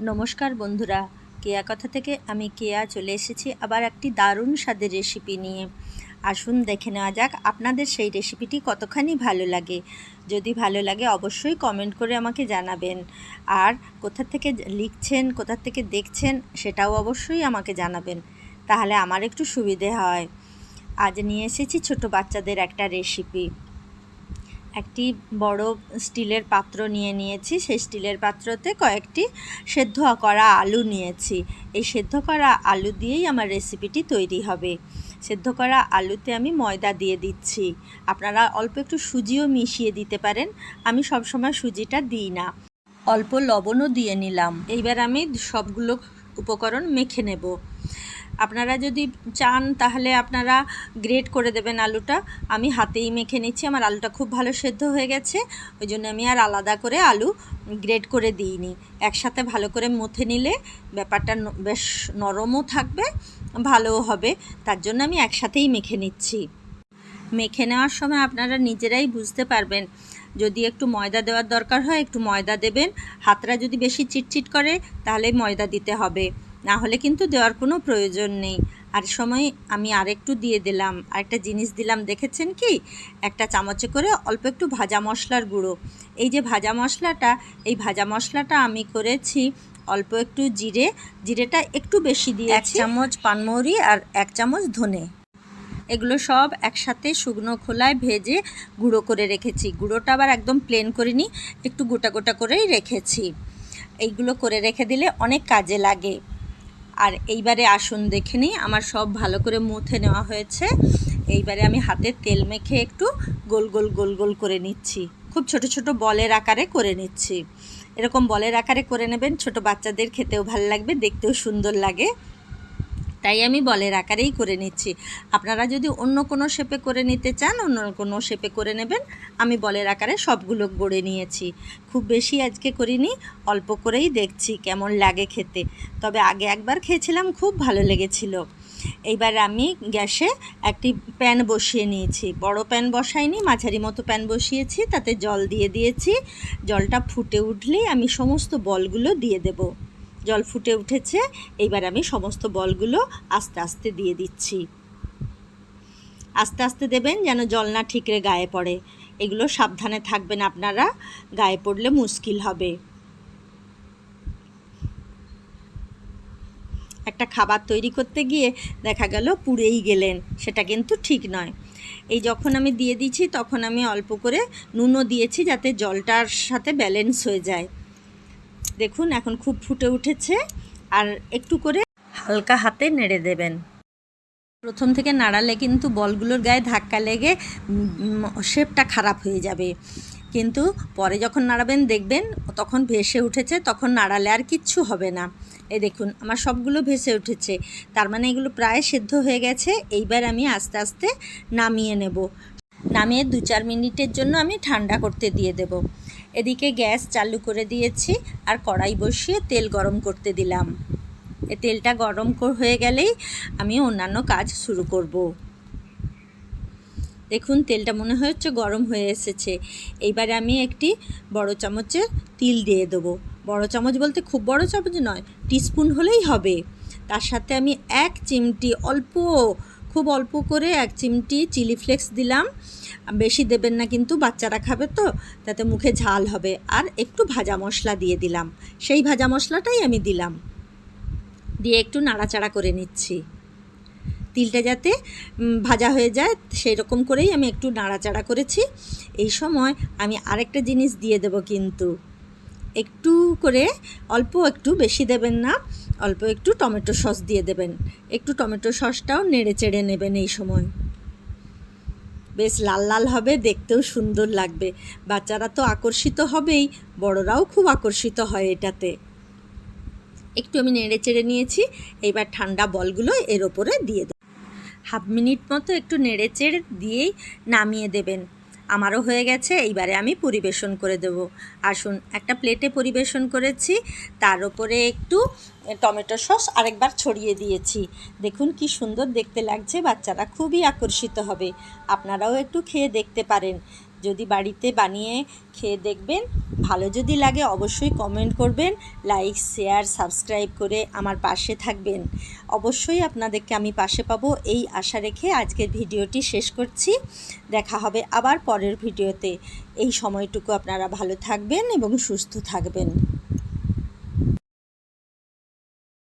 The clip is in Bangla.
নমস্কার বন্ধুরা। কেয়া কথা থেকে আমি কেয়া চলে এসেছি আবার একটি দারুণ স্বাদের রেসিপি নিয়ে। আসুন দেখে নেওয়া যাক আপনাদের সেই রেসিপিটি কতখানি ভালো লাগে। যদি ভালো লাগে অবশ্যই কমেন্ট করে আমাকে জানাবেন। আর কোথা থেকে লিখছেন, কোথা থেকে দেখছেন সেটাও অবশ্যই আমাকে জানাবেন। তাহলে আমার একটু সুবিধে হয়। আজ নিয়ে এসেছি ছোট বাচ্চাদের একটা রেসিপি একটি বড় স্টিলের পাত্র নিয়ে নিয়েছি। সেই স্টিলের পাত্রতে কয়েকটি সেদ্ধ করা আলু নিয়েছি। এই সেদ্ধ করা আলু দিয়েই আমার রেসিপিটি তৈরি হবে। সেদ্ধ করা আলুতে আমি ময়দা দিয়ে দিচ্ছি। আপনারা অল্প একটু সুজিও মিশিয়ে দিতে পারেন। আমি সবসময় সুজিটা দিই না। অল্প লবণও দিয়ে নিলাম। এইবার আমি সবগুলো উপকরণ মেখে নেব। আপনারা যদি চান, তাহলে আপনারা গ্রেট করে দেবেন আলুটা। আমি হাতেই মেখে নিচ্ছি, আমার আলুটা খুব ভালো সেদ্ধ হয়ে গেছে। ওই জন্য আমি আর আলাদা করে আলু গ্রেট করে দিইনি। একসাথে ভালো করে মথে নিলে ব্যাপারটা বেশ নরমও থাকবে, ভালোও হবে। তার জন্য আমি একসাথেই মেখে নিচ্ছি। মেখে নেওয়ার সময় আপনারা নিজেরাই বুঝতে পারবেন। যদি একটু ময়দা দেওয়ার দরকার হয়, একটু ময়দা দেবেন। হাতরা যদি বেশি চিটচিট করে, তাহলে ময়দা দিতে হবে। না হলে কিন্তু দেওয়ার কোনো প্রয়োজন নেই। আর সময় আমি আরেকটু দিয়ে দিলাম। আরেকটা জিনিস দিলাম দেখেছেন কি? একটা চামচে করে অল্প একটু ভাজা মশলার গুঁড়ো। এই যে ভাজা মশলাটা এই ভাজা মশলাটা আমি করেছি অল্প একটু জিরে। জিরেটা একটু বেশি দিয়ে এক চামচ পানমৌরি আর এক চামচ ধনে। এগুলো সব একসাথে শুকনো খোলায় ভেজে গুঁড়ো করে রেখেছি। গুঁড়োটা আবার একদম প্লেন করিনি একটু গোটা গোটা করেই রেখেছি। এইগুলো করে রেখে দিলে অনেক কাজে লাগে। আর এইবারে আসুন দেখে নিই, আমার সব ভালো করে মুথে নেওয়া হয়েছে। এইবারে আমি হাতে তেল মেখে একটু গোল গোল গোল গোল করে নিচ্ছি। খুব ছোট ছোট বলের আকারে করে নিচ্ছি। এরকম বলের আকারে করে নেবেন, ছোট বাচ্চাদের খেতেও ভালো লাগবে, দেখতেও সুন্দর লাগে। তাই আমি বলের আকারেই করে নিচ্ছি। আপনারা যদি অন্য কোনো শেপে করে নিতে চান, অন্য কোনো শেপে করে নেবেন, আমি বলের আকারে সবগুলো গড়ে নিয়েছি। খুব বেশি আজকে করিনি, অল্প করেই দেখছি কেমন লাগে খেতে। তবে আগে একবার খেয়েছিলাম, খুব ভালো লেগেছিল। এইবার আমি গ্যাসে একটি প্যান বসিয়ে নিয়েছি। বড় প্যান বসাইনি, মাঝারি মতো প্যান বসিয়েছি, তাতে জল দিয়ে দিয়েছি। জলটা ফুটে উঠলেই আমি সমস্ত বলগুলো দিয়ে দেবো। জল ফুটে উঠেছে। এইবার আমি সমস্ত বলগুলো আস্তে আস্তে দিয়ে দিচ্ছি। আস্তে আস্তে দেবেন যেন জল না ঠিকরে গায়ে পড়ে। এগুলো সাবধানে থাকবেন আপনারা। গায়ে পড়লে মুশকিল হবে। একটা খাবার তৈরি করতে গিয়ে দেখা গেল পুড়েই গেলেন। সেটা কিন্তু ঠিক নয়। এই যখন আমি দিয়ে দিচ্ছি তখন আমি অল্প করে নুনও দিয়েছি যাতে জলটার সাথে ব্যালেন্স হয়ে যায়। দেখুন, এখন খুব ফুটে উঠেছে। আর একটু করে হালকা হাতে নেড়ে দেবেন। প্রথম থেকে নাড়ালে কিন্তু বলগুলোর গায়ে ধাক্কা লেগে শেপটা খারাপ হয়ে যাবে। কিন্তু পরে যখন নাড়াবেন, দেখবেন তখন ভেসে উঠেছে, তখন নাড়ালে আর কিচ্ছু হবে না। এই দেখুন, আমার সবগুলো ভেসে উঠেছে। তার মানে এগুলো প্রায় সেদ্ধ হয়ে গেছে। এইবার আমি আস্তে আস্তে নামিয়ে নেব। নামিয়ে দু চার মিনিটের জন্য আমি ঠান্ডা করতে দিয়ে দেব। এদিকে গ্যাস চালু করে দিয়েছি আর কড়াই বসিয়ে তেল গরম করতে দিলাম। এ তেলটা গরম হয়ে গেলেই আমি অন্যান্য কাজ শুরু করব। দেখুন, তেলটা মনে হচ্ছে গরম হয়ে এসেছে। এইবারে আমি একটি বড় চামচের তিল দিয়ে দেবো। বড় চামচ বলতে খুব বড় চামচ নয় টিস্পুন হলেই হবে। তার সাথে আমি এক চিমটি অল্প খুব অল্প করে এক চিমটি চিলি ফ্লেক্স দিলাম। বেশি দেবেন না কিন্তু বাচ্চারা খাবে তো, তাতে মুখে ঝাল হবে। আর একটু ভাজা মশলা দিয়ে দিলাম। সেই ভাজা মশলাটাই আমি দিলাম। দিয়ে একটু নাড়াচাড়া করে নিচ্ছি। তিলটা যাতে ভাজা হয়ে যায় সেই রকম করেই আমি একটু নাড়াচাড়া করেছি। এই সময় আমি আরেকটা জিনিস দিয়ে দেব কিন্তু। একটু করে অল্প একটু বেশি দেবেন না, অল্প একটু টমেটো সস দিয়ে দেবেন। একটু টমেটো সসটাও নেড়ে চেড়ে নেবেন এই সময়। বেশ লাল লাল হবে, দেখতেও সুন্দর লাগবে। বাচ্চারা তো আকর্ষিত হবেই, বড়রাও খুব আকর্ষিত হয় এটাতে। একটু আমি নেড়ে চেড়ে নিয়েছি, এইবার ঠান্ডা বলগুলো এর ওপরে দিয়ে দেব। হাফ মিনিট মতো একটু নেড়ে চেড়ে দিয়েই নামিয়ে দেবেন। আমারও হয়ে গেছে, এইবারে আমি পরিবেশন করে দেব। আসুন, একটা প্লেটে পরিবেশন করেছি, তার উপরে একটু টমেটো সস আরেকবার ছড়িয়ে দিয়েছি। দেখুন কি সুন্দর দেখতে লাগছে, বাচ্চারা খুবই আকর্ষিত হবে। আপনারাও একটু খেয়ে দেখতে পারেন। যদি বাড়িতে বানিয়ে খেয়ে দেখবেন, ভালো যদি লাগে অবশ্যই কমেন্ট করবেন লাইক শেয়ার সাবস্ক্রাইব করে আমার পাশে থাকবেন। অবশ্যই আপনাদেরকে আমি পাশে পাবো, এই আশা রেখে আজকের ভিডিওটি শেষ করছি। দেখা হবে আবার পরের ভিডিওতে। এই সময়টুকু আপনারা ভালো থাকবেন এবং সুস্থ থাকবেন।